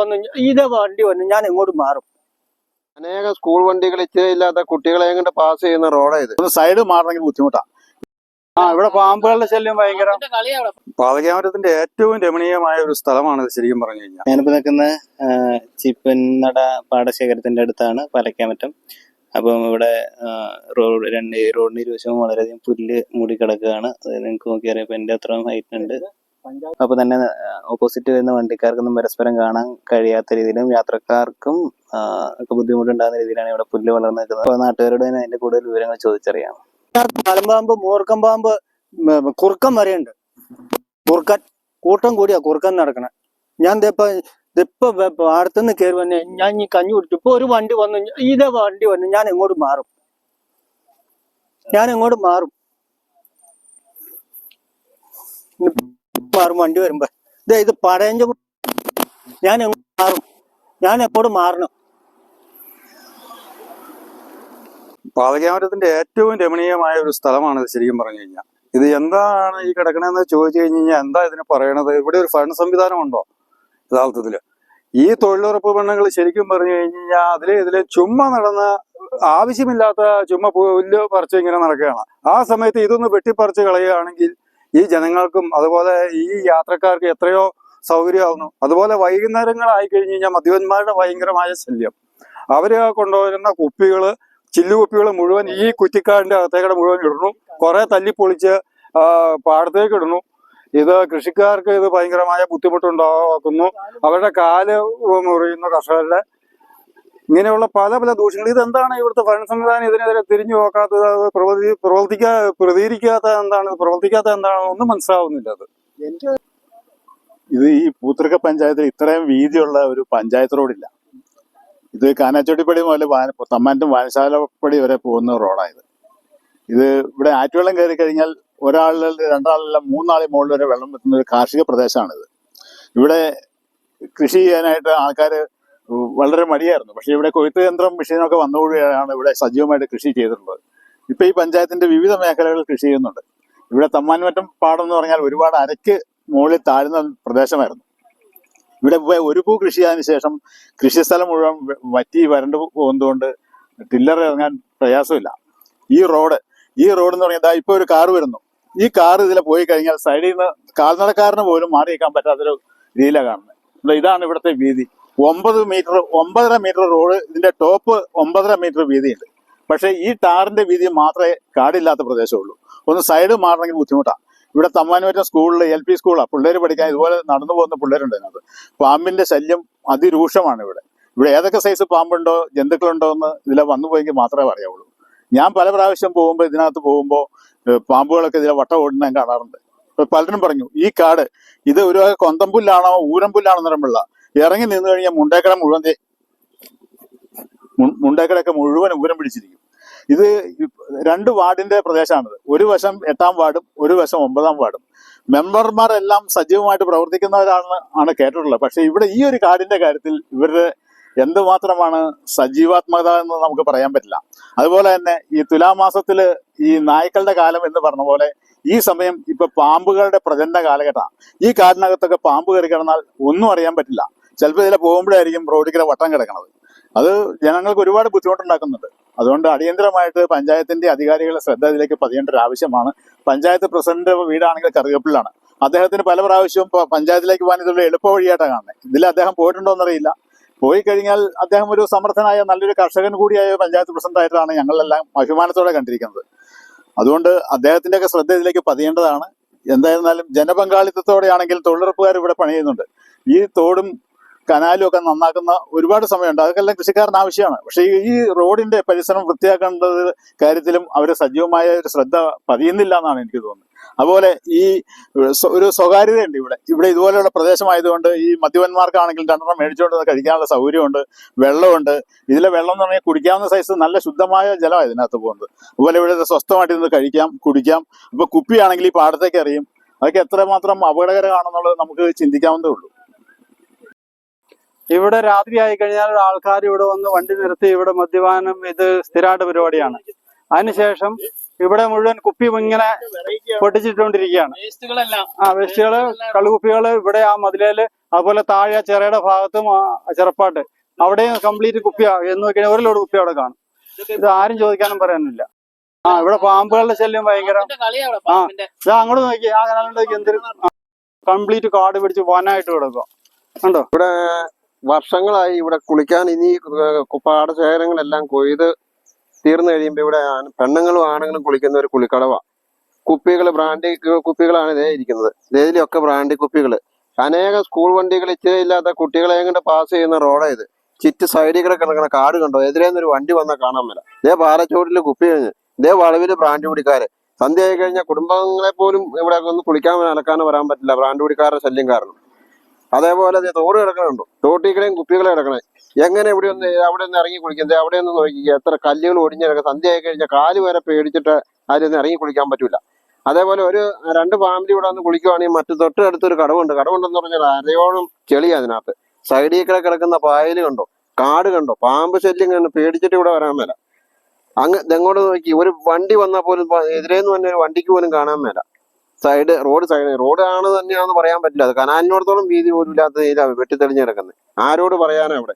വന്നു ഇതേ വണ്ടി വന്ന് ഞാൻ എങ്ങോട്ട് മാറും. അനേകം സ്കൂൾ വണ്ടികൾ ഇച്ചിരി ഇല്ലാത്ത കുട്ടികളെ കൊണ്ട് പാസ് ചെയ്യുന്ന റോഡാ ഇത് സൈഡ് മാറണമെങ്കിൽ ബുദ്ധിമുട്ടാണ് ആ ഇവിടെ പാമ്പുകളുടെ ശല്യം ഭയങ്കര. പാതകമരത്തിന്റെ ഏറ്റവും രമണീയമായ ഒരു സ്ഥലമാണ് ശരിക്കും പറഞ്ഞു കഴിഞ്ഞാൽ. ഞാനിപ്പോ നിൽക്കുന്ന ചിപ്പന്നട പാടശേഖരത്തിന്റെ അടുത്താണ് പാലക്കാമറ്റം. അപ്പം ഇവിടെ റോഡ് രണ്ട് റോഡിന് ഇരുവശവും വളരെയധികം പുല്ല് മൂടി കിടക്കുകയാണ് അത് നിങ്ങൾക്ക് നോക്കിയറിയാം ഇപ്പൊ എന്റെ അത്രയും ഹൈറ്റ് ഉണ്ട്. അപ്പൊ തന്നെ ഓപ്പോസിറ്റ് വരുന്ന വണ്ടിക്കാർക്കൊന്നും പരസ്പരം കാണാൻ കഴിയാത്ത രീതിയിലും യാത്രക്കാർക്കും ഒക്കെ ബുദ്ധിമുട്ടുണ്ടാകുന്ന രീതിയിലാണ് ഇവിടെ പുല്ല് വളർന്നു നിൽക്കുന്നത്. അപ്പൊ നാട്ടുകാരോട് തന്നെ അതിന്റെ കൂടുതൽ വിവരങ്ങൾ ചോദിച്ചറിയാം. മലമ്പാമ്പ് മൂർക്കം പാമ്പ് കുറുക്കം വരെയുണ്ട് കുറുക്കൻ കൂട്ടം കൂടിയാ കുറുക്കൻ നടക്കണേ. ഞാൻ ഇപ്പൊ ഇപ്പൊ അടുത്തുനിന്ന് കയറി വന്നെ ഞാൻ ഈ കഞ്ഞി കുടിച്ചു. ഇപ്പൊ ഒരു വണ്ടി വന്നു ഇതേ വണ്ടി വന്നു ഞാൻ എങ്ങോട്ട് മാറും? ഞാൻ എങ്ങോട്ട് മാറും? മാറും വണ്ടി വരുമ്പോ. ഇതേ ഇത് പടയഞ്ച ഞാൻ എങ്ങോട്ട് മാറും? ഞാൻ എപ്പോഴും മാറണം. പാതകമരത്തിന്റെ ഏറ്റവും രമണീയമായ ഒരു സ്ഥലമാണ് ശരിക്കും പറഞ്ഞു കഴിഞ്ഞാൽ ഇത് എന്താണ് ഈ കിടക്കണെന്ന് ചോദിച്ചു കഴിഞ്ഞു കഴിഞ്ഞാൽ എന്താ ഇതിന് പറയണത്? ഇവിടെ ഒരു ഫണ്ട് സംവിധാനം ഉണ്ടോ ഈ തൊഴിലുറപ്പ് പെണ്ണുങ്ങൾ ശരിക്കും പറഞ്ഞു കഴിഞ്ഞു കഴിഞ്ഞാൽ അതിലെ ഇതിലെ ചുമ്മാ നടന്ന ആവശ്യമില്ലാത്ത ചുമ്മ പുല്ല് പറിച്ച് ഇങ്ങനെ നടക്കുകയാണ്. ആ സമയത്ത് ഇതൊന്ന് വെട്ടിപ്പറിച്ച് കളയുകയാണെങ്കിൽ ഈ ജനങ്ങൾക്കും അതുപോലെ ഈ യാത്രക്കാർക്ക് എത്രയോ സൗകര്യമാകുന്നു. അതുപോലെ വൈകുന്നേരങ്ങളായി കഴിഞ്ഞ് കഴിഞ്ഞാൽ മദ്യപന്മാരുടെ ഭയങ്കരമായ ശല്യം. അവർ കൊണ്ടുവരുന്ന കുപ്പികൾ ചില്ലു കുപ്പികൾ മുഴുവൻ ഈ കുറ്റിക്കാടിന്റെ അകത്തേക്കടെ മുഴുവൻ ഇടുന്നു. കുറെ തല്ലിപ്പൊളിച്ച് പൊളിച്ച് പാടത്തേക്ക് ഇടുന്നു. ഇത് കൃഷിക്കാർക്ക് ഇത് ഭയങ്കരമായ ബുദ്ധിമുട്ടുണ്ടാക്കുന്നു. അവരുടെ കാൽ മുറിയുന്ന കർഷകരുടെ. ഇങ്ങനെയുള്ള പല പല ദൂഷ്യങ്ങൾ ഇതെന്താണ് ഇവിടുത്തെ ഭരണ സംവിധാനം ഇതിനെതിരെ തിരിഞ്ഞു നോക്കാത്തത്? അത് പ്രവർത്തി പ്രവർത്തിക്കാ പ്രതികരിക്കാത്ത എന്താണ്? പ്രവർത്തിക്കാത്ത എന്താണ്? ഒന്നും മനസ്സിലാവുന്നില്ല അത്. ഇത് ഈ പൂത്തൃക്ക പഞ്ചായത്തിൽ ഇത്രയും വീതിയുള്ള ഒരു പഞ്ചായത്ത് റോഡില്ല. ഇത് കാനാച്ചോട്ടിപ്പടി മുതൽ വാന തമ്മാനത്തും വാനശാലപ്പടി വരെ പോകുന്ന റോഡായത് ഇത്. ഇവിടെ ആറ്റുവെള്ളം കയറി കഴിഞ്ഞാൽ ഒരാളിൽ രണ്ടാളില്ല മൂന്നാളിൽ മുകളിൽ വരെ വെള്ളം വെക്കുന്ന ഒരു കാർഷിക പ്രദേശമാണിത്. ഇവിടെ കൃഷി ചെയ്യാനായിട്ട് ആൾക്കാർ വളരെ മടിയായിരുന്നു. പക്ഷേ ഇവിടെ കൊയ്ത്ത് യന്ത്രം മെഷീനൊക്കെ വന്നുകൂടിയാണ് ഇവിടെ സജീവമായിട്ട് കൃഷി ചെയ്തിട്ടുള്ളത്. ഇപ്പൊ ഈ പഞ്ചായത്തിന്റെ വിവിധ മേഖലകളിൽ കൃഷി ചെയ്യുന്നുണ്ട്. ഇവിടെ തമ്മാൻമറ്റം പാടം എന്ന് പറഞ്ഞാൽ ഒരുപാട് അരക്ക് മുകളിൽ താഴ്ന്ന പ്രദേശമായിരുന്നു. ഇവിടെ പോയ ഒരു പൂ കൃഷി ചെയ്തതിനു ശേഷം കൃഷിസ്ഥലം മുഴുവൻ വറ്റി വരണ്ടു പോകുന്നതുകൊണ്ട് ടില്ലർ ഇറങ്ങാൻ പ്രയാസമില്ല. ഈ റോഡ് ഈ റോഡ് എന്ന് പറഞ്ഞാൽ ഇപ്പോൾ ഇപ്പൊ ഒരു കാർ വരുന്നു. ഈ കാർ ഇതിലെ പോയി കഴിഞ്ഞാൽ സൈഡിൽ നിന്ന് കാൽനടക്കാരന് പോലും മാറി നിൽക്കാൻ പറ്റാത്തൊരു രീതിയിലാണ് കാണുന്നത്. ഇതാണ് ഇവിടുത്തെ വീതി. ഒമ്പത് മീറ്റർ ഒമ്പതര മീറ്റർ റോഡ് ഇതിന്റെ ടോപ്പ് ഒമ്പതര മീറ്റർ വീതിയുണ്ട്. പക്ഷേ ഈ ടാറിന്റെ വീതി മാത്രമേ കാടില്ലാത്ത പ്രദേശമുള്ളൂ. ഒന്ന് സൈഡ് മാറണമെങ്കിൽ ബുദ്ധിമുട്ടാണ് ഇവിടെ തമ്മാനൂരിന്റെ സ്കൂളിൽ എൽ പി സ്കൂളാണ് പിള്ളേർ പഠിക്കാൻ ഇതുപോലെ നടന്നു പോകുന്ന പിള്ളേരുണ്ട് ഇതിനകത്ത്. പാമ്പിന്റെ ശല്യം അതിരൂക്ഷമാണ് ഇവിടെ. ഇവിടെ ഏതൊക്കെ സൈസ് പാമ്പുണ്ടോ ജന്തുക്കളുണ്ടോ എന്ന് ഇതിലെ വന്നു പോയെങ്കിൽ മാത്രമേ അറിയാവുള്ളൂ. ഞാൻ പല പ്രാവശ്യം പോകുമ്പോൾ ഇതിനകത്ത് പോകുമ്പോൾ പാമ്പുകളൊക്കെ ഇതിലെ വട്ട ഓടുന്ന കാണാറുണ്ട്. പലരും പറഞ്ഞു ഈ കാട് ഇത് ഒരു കൊന്തമ്പുല്ലാണോ ഊരമ്പുല്ലാണോ നിറമുള്ള ഇറങ്ങി നിന്ന് കഴിഞ്ഞാൽ മുണ്ടേക്കട മുഴുവൻ ദേ മു- മുണ്ടേക്കടയൊക്കെ മുഴുവൻ ഉയരം പിടിച്ചിരിക്കും. ഇത് രണ്ട് വാർഡിന്റെ പ്രദേശമാണിത്. ഒരു വശം എട്ടാം വാർഡും ഒരു വശം ഒമ്പതാം വാർഡും. മെമ്പർമാരെല്ലാം സജീവമായിട്ട് പ്രവർത്തിക്കുന്നവരാണ് ആണ് കേട്ടിട്ടുള്ളത്. പക്ഷെ ഇവിടെ ഈ ഒരു കാർഡിന്റെ കാര്യത്തിൽ ഇവരുടെ എന്തുമാത്രമാണ് സജീവാത്മകത എന്ന് നമുക്ക് പറയാൻ പറ്റില്ല. അതുപോലെ തന്നെ ഈ തുലാമാസത്തിൽ ഈ നായ്ക്കളുടെ കാലം എന്ന് പറഞ്ഞ പോലെ ഈ സമയം ഇപ്പൊ പാമ്പുകളുടെ പ്രചരണ കാലഘട്ടമാണ്. ഈ കാടിനകത്തൊക്കെ പാമ്പ് കയറി കിടന്നാൽ ഒന്നും അറിയാൻ പറ്റില്ല. ചിലപ്പോൾ ഇതിലെ പോകുമ്പോഴായിരിക്കും റോഡിൽ വട്ടം കിടക്കുന്നത് അത് ജനങ്ങൾക്ക് ഒരുപാട് ബുദ്ധിമുട്ടുണ്ടാക്കുന്നുണ്ട്. അതുകൊണ്ട് അടിയന്തരമായിട്ട് പഞ്ചായത്തിന്റെ അധികാരികളുടെ ശ്രദ്ധ ഇതിലേക്ക് പതിയേണ്ട ഒരു ആവശ്യമാണ്. പഞ്ചായത്ത് പ്രസിഡന്റ് വീടാണെങ്കിൽ കറുകപ്പിള്ളാണ് അദ്ദേഹത്തിന് പല പ്രാവശ്യവും പഞ്ചായത്തിലേക്ക് പോകാൻ ഇതൊരു എളുപ്പ വഴിയായിട്ടാണ് കാണുന്നത് ഇതിൽ അദ്ദേഹം പോയിട്ടുണ്ടോ എന്നറിയില്ല. പോയി കഴിഞ്ഞാൽ അദ്ദേഹം ഒരു സമർത്ഥനായ നല്ലൊരു കർഷകൻ കൂടിയായ പഞ്ചായത്ത് പ്രസിഡന്റ് ആയിട്ടാണ് ഞങ്ങളെല്ലാം അഭിമാനത്തോടെ കണ്ടിരിക്കുന്നത്. അതുകൊണ്ട് അദ്ദേഹത്തിന്റെയൊക്കെ ശ്രദ്ധ ഇതിലേക്ക് പതിയേണ്ടതാണ്. എന്തായിരുന്നാലും ജനപങ്കാളിത്തത്തോടെയാണെങ്കിൽ തൊഴിലുറപ്പുകാർ ഇവിടെ പണി ചെയ്യുന്നുണ്ട് ഈ തോടും കനാലും ഒക്കെ നന്നാക്കുന്ന ഒരുപാട് സമയമുണ്ട്. അതൊക്കെ കൃഷിക്കാരന് ആവശ്യമാണ്. പക്ഷേ ഈ- റോഡിന്റെ പരിസരം വൃത്തിയാക്കേണ്ടത് കാര്യത്തിലും അവർ സജീവമായ ഒരു ശ്രദ്ധ പതിയുന്നില്ല എന്നാണ് എനിക്ക് തോന്നുന്നത്. അതുപോലെ ഈ ഒരു സ്വകാര്യതയുണ്ട് ഇവിടെ. ഇവിടെ ഇതുപോലെയുള്ള പ്രദേശമായതുകൊണ്ട് ഈ മദ്യപന്മാർക്കാണെങ്കിൽ രണ്ടെണ്ണം മേടിച്ചുകൊണ്ട് കഴിക്കാനുള്ള സൗകര്യമുണ്ട് വെള്ളമുണ്ട്. ഇതിലെ വെള്ളം എന്ന് പറഞ്ഞാൽ കുടിക്കാവുന്ന സൈസ് നല്ല ശുദ്ധമായ ജലമാണ് ഇതിനകത്ത് പോകുന്നത്. അതുപോലെ ഇവിടെ സ്വസ്ഥമായിട്ട് ഇരുന്ന് കഴിക്കാം കുടിക്കാം. ഇപ്പൊ കുപ്പിയാണെങ്കിൽ ഈ പാടത്തേക്ക് അറിയും അതൊക്കെ എത്രമാത്രം അപകടകരമാണെന്നുള്ളത് നമുക്ക് ചിന്തിക്കാവുന്നതേ ഉള്ളൂ. ഇവിടെ രാത്രി ആയി കഴിഞ്ഞാൽ ആൾക്കാർ ഇവിടെ വന്ന് വണ്ടി നിർത്തി ഇവിടെ മദ്യപാനം ഇത് സ്ഥിരമായിട്ട് പരിപാടിയാണ്. അതിനുശേഷം ഇവിടെ മുഴുവൻ കുപ്പി ഇങ്ങനെ പൊട്ടിച്ചിട്ടുകൊണ്ടിരിക്കുകയാണ്. ആ വേസ്റ്റുകൾ കള്ളുകുപ്പികൾ ഇവിടെ ആ മതിലേൽ അതുപോലെ താഴെ ചെറയുടെ ഭാഗത്തും ചെറുപ്പാട്ട്. അവിടെയും കംപ്ലീറ്റ് കുപ്പിയാ. എന്ന് നോക്കിയാൽ ഒരു ലോഡ് കുപ്പി അവിടെ കാണും. ഇത് ആരും ചോദിക്കാനും പറയാനില്ല. ആ ഇവിടെ പാമ്പുകളുടെ ശല്യം ഭയങ്കര. ആ. ഇതാ അങ്ങോട്ട് നോക്കി ആ കനാലിന്റെ എന്തൊരു കംപ്ലീറ്റ് കാട് പിടിച്ച് വനായിട്ട് കിടക്കുക കണ്ടോ? വർഷങ്ങളായി ഇവിടെ കുളിക്കാൻ ഇനി പാടശേഖരങ്ങളെല്ലാം കൊയ്ത് തീർന്നു കഴിയുമ്പോൾ ഇവിടെ പെണ്ണുങ്ങളും ആണുങ്ങളും കുളിക്കുന്ന ഒരു കുളിക്കടവ. കുപ്പികൾ ബ്രാൻഡി കുപ്പികളാണ് ഇതേ ഇരിക്കുന്നത്. ഇതിലൊക്കെ ബ്രാൻഡി കുപ്പികൾ അനേകം സ്കൂൾ വണ്ടികൾ ഇല്ലാത്ത കുട്ടികളെ കൊണ്ട് പാസ് ചെയ്യുന്ന റോഡാ ഇത്. ചുറ്റ് സൈഡിൽ കൂടെ കിടക്കുന്ന കാട് കണ്ടോ? എതിരെന്നൊരു വണ്ടി വന്നാൽ കാണാൻ മേല. ഇതേ പാലച്ചോട്ടിൽ കുപ്പി കഴിഞ്ഞ്. ഇതേ വളവിൽ ബ്രാൻഡ് കുടിക്കാര്. സന്ധ്യ ആയി കഴിഞ്ഞാൽ കുടുംബങ്ങളെ പോലും ഇവിടെ ഒന്ന് കുളിക്കാൻ അലക്കാനോ വരാൻ പറ്റില്ല. ബ്രാൻഡ് കുടിക്കാരുടെ ശല്യം കാരണം. അതേപോലെ തോട് കിടക്കണുണ്ടോ. തോട്ടിക്കടയും കുപ്പികളെ കിടക്കണേ. എങ്ങനെ ഇവിടെ ഒന്ന് അവിടെ ഒന്ന് ഇറങ്ങി കുളിക്കുന്നത് അവിടെ ഒന്ന് നോക്കി എത്ര കല്ലുകൾ ഒടിഞ്ഞിടക്കുക സന്ധ്യ ആയി കഴിഞ്ഞാൽ കാൽ വരെ പേടിച്ചിട്ട് അതിലൊന്നും ഇറങ്ങി കുളിക്കാൻ പറ്റൂല. അതേപോലെ ഒരു രണ്ട് ഫാമിലി ഇവിടെ ഒന്ന് കുളിക്കുവാണെങ്കിൽ മറ്റു തൊട്ടടുത്തൊരു കടവുണ്ട്. കടവുണ്ടെന്ന് പറഞ്ഞാൽ അരയോളം ചെളി അതിനകത്ത്. സൈഡിൽ കൂടെ കിടക്കുന്ന പായൽ കണ്ടോ? കാട് കണ്ടോ? പാമ്പ് ശല്യം കണ്ട് പേടിച്ചിട്ട് ഇവിടെ വരാൻ മേല. അങ്ങ് ഇതെങ്ങോട്ട് നോക്കി. ഒരു വണ്ടി വന്നാൽ പോലും എതിരേന്ന് തന്നെ ഒരു വണ്ടിക്ക് പോലും കാണാൻ മേല. സൈഡ് റോഡ് സൈഡ് റോഡ് ആണ് തന്നെയാണെന്ന് പറയാൻ പറ്റില്ല. അത് കനാലിനോടത്തോളം വീതി പോലും ഇല്ലാത്ത രീതിയിലാണ് വെട്ടിത്തെളിഞ്ഞ് കിടക്കുന്നത്. ആരോട് പറയാനാ അവിടെ?